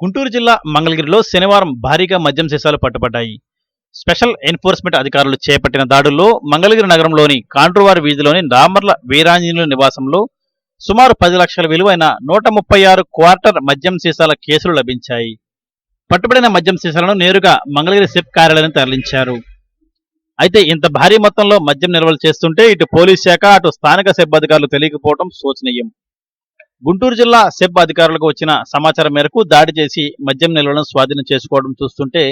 గుంటూరు జిల్లా మంగళగిరిలో శనివారం భారీగా మద్యం సీసాలు పట్టుబడ్డాయి. స్పెషల్ ఎన్ఫోర్స్మెంట్ అధికారులు చేపట్టిన దాడుల్లో మంగళగిరి నగరంలోని కాండ్రువారి వీధిలోని రామర్ల వీరాంజనుల నివాసంలో సుమారు పది లక్షల విలువైన నూట ముప్పై ఆరు క్వార్టర్ మద్యం సీసాల కేసులు లభించాయి. పట్టుబడిన మద్యం సీసాలను నేరుగా మంగళగిరి సెప్ కార్యాలయం తరలించారు. అయితే ఇంత భారీ మొత్తంలో మద్యం నిల్వలు చేస్తుంటే ఇటు పోలీస్ శాఖ అటు స్థానిక సెబ్ అధికారులు తెలియకపోవడం శోచనీయం. గుంటూరు జిల్లా సెబ్ అధికారులకు వచ్చిన సమాచారం మేరకు దాడి చేసి మద్యం నిల్వలను స్వాధీనం చేసుకోవడం చూస్తుంటే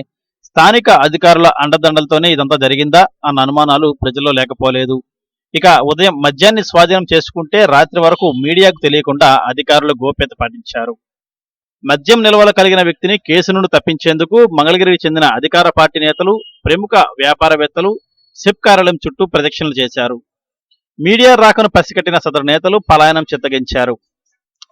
స్థానిక అధికారుల అండదండలతోనే ఇదంతా జరిగిందా అన్న అనుమానాలు ప్రజల్లో లేకపోలేదు. ఇక ఉదయం మద్యాన్ని స్వాధీనం చేసుకుంటే రాత్రి వరకు మీడియాకు తెలియకుండా అధికారులు గోప్యత పాటించారు. మద్యం నిల్వలు కలిగిన వ్యక్తిని కేసు నుండి తప్పించేందుకు మంగళగిరికి చెందిన అధికార పార్టీ నేతలు ప్రముఖ వ్యాపారవేత్తలు సెప్ కార్యాలయం చుట్టూ ప్రదక్షిణలు చేశారు. మీడియా రాకను పసిగట్టిన సదరు నేతలు పలాయనం చిత్తగించారు.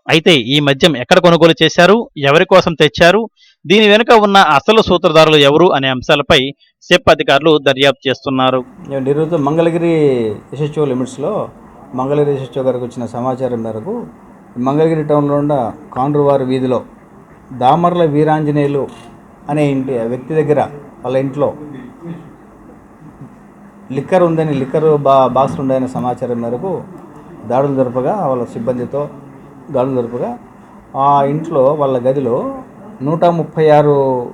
అయితే ఈ మద్యం ఎక్కడ కొనుగోలు చేశారు? ఎవరి కోసం తెచ్చారు? దీని వెనుక ఉన్న అసలు సూత్రధారులు ఎవరు అనే అంశాలపై సెప్ అధికారులు దర్యాప్తు చేస్తున్నారు. నేను ఈరోజు మంగళగిరి ఎస్హెచ్ఓ లిమిట్స్లో మంగళగిరి ఎస్హెచ్ఓ గారికి వచ్చిన సమాచారం మేరకు మంగళగిరి టౌన్లో ఉన్న కాండ్రువారి వీధిలో దామర్ల వీరాంజనేయులు అనే ఇంటి వ్యక్తి దగ్గర వాళ్ళ ఇంట్లో లిక్కర్ ఉందని లిక్కర్ బా బాక్స్ ఉందనే సమాచారం మేరకు దాడులు జరపగా వాళ్ళ సిబ్బందితో దాడులు జరుపుగా ఆ ఇంట్లో వాళ్ళ గదిలో నూట ముప్పై ఆరు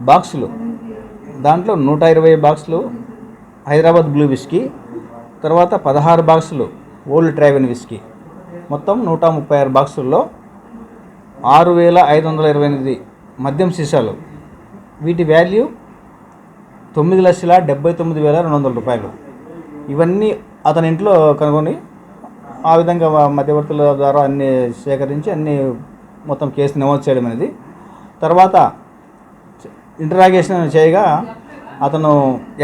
బాక్సులు. దాంట్లో నూట ఇరవై బాక్సులు హైదరాబాద్ బ్లూ విస్కీ తర్వాత పదహారు బాక్సులు ఓల్డ్ ట్రావెన్ విస్కీ. మొత్తం నూట ముప్పై ఆరు బాక్సుల్లో ఆరు వేల ఐదు వందల ఇరవై ఎనిమిది మద్యం సీసాలు. వీటి వాల్యూ తొమ్మిది లక్షల డెబ్బై తొమ్మిది వేల రెండు వందల రూపాయలు. ఇవన్నీ అతని ఇంట్లో కనుగొని ఆ విధంగా మధ్యవర్తుల ద్వారా అన్ని సేకరించి అన్ని మొత్తం కేసు నమోదు చేయడం అనేది. తర్వాత ఇంటరాగేషన్ చేయగా అతను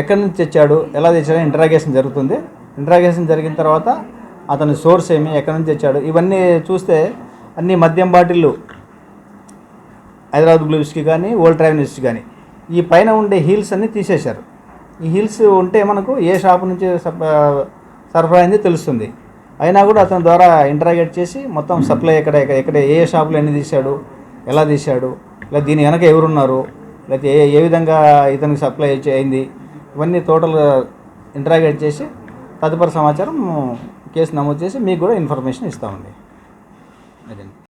ఎక్కడి నుంచి తెచ్చాడు ఎలా తెచ్చాడు ఇంటరాగేషన్ జరుగుతుంది. ఇంటరాగేషన్ జరిగిన తర్వాత అతని సోర్స్ ఏమి ఎక్కడి నుంచి తెచ్చాడు ఇవన్నీ చూస్తే అన్ని మద్యం బాటిళ్ళు హైదరాబాద్ బ్లూ కానీ ఓల్డ్ ట్రావెల్స్కి కానీ ఈ పైన ఉండే హీల్స్ అన్నీ తీసేశారు. ఈ హీల్స్ ఉంటే మనకు ఏ షాప్ నుంచి సరఫరా అయింది తెలుస్తుంది. అయినా కూడా అతని ద్వారా ఇంటరాగేట్ చేసి మొత్తం సప్లై ఎక్కడ ఎక్కడ ఏ ఏ షాపులో ఎన్ని తీశాడు ఎలా తీశాడు లేదా దీని వెనక ఎవరున్నారు లేకపోతే ఏ ఏ విధంగా ఇతనికి సప్లై అయింది ఇవన్నీ టోటల్ ఇంటరాగేట్ చేసి తదుపరి సమాచారం కేసు నమోదు చేసి మీకు కూడా ఇన్ఫర్మేషన్ ఇస్తామండి. అదే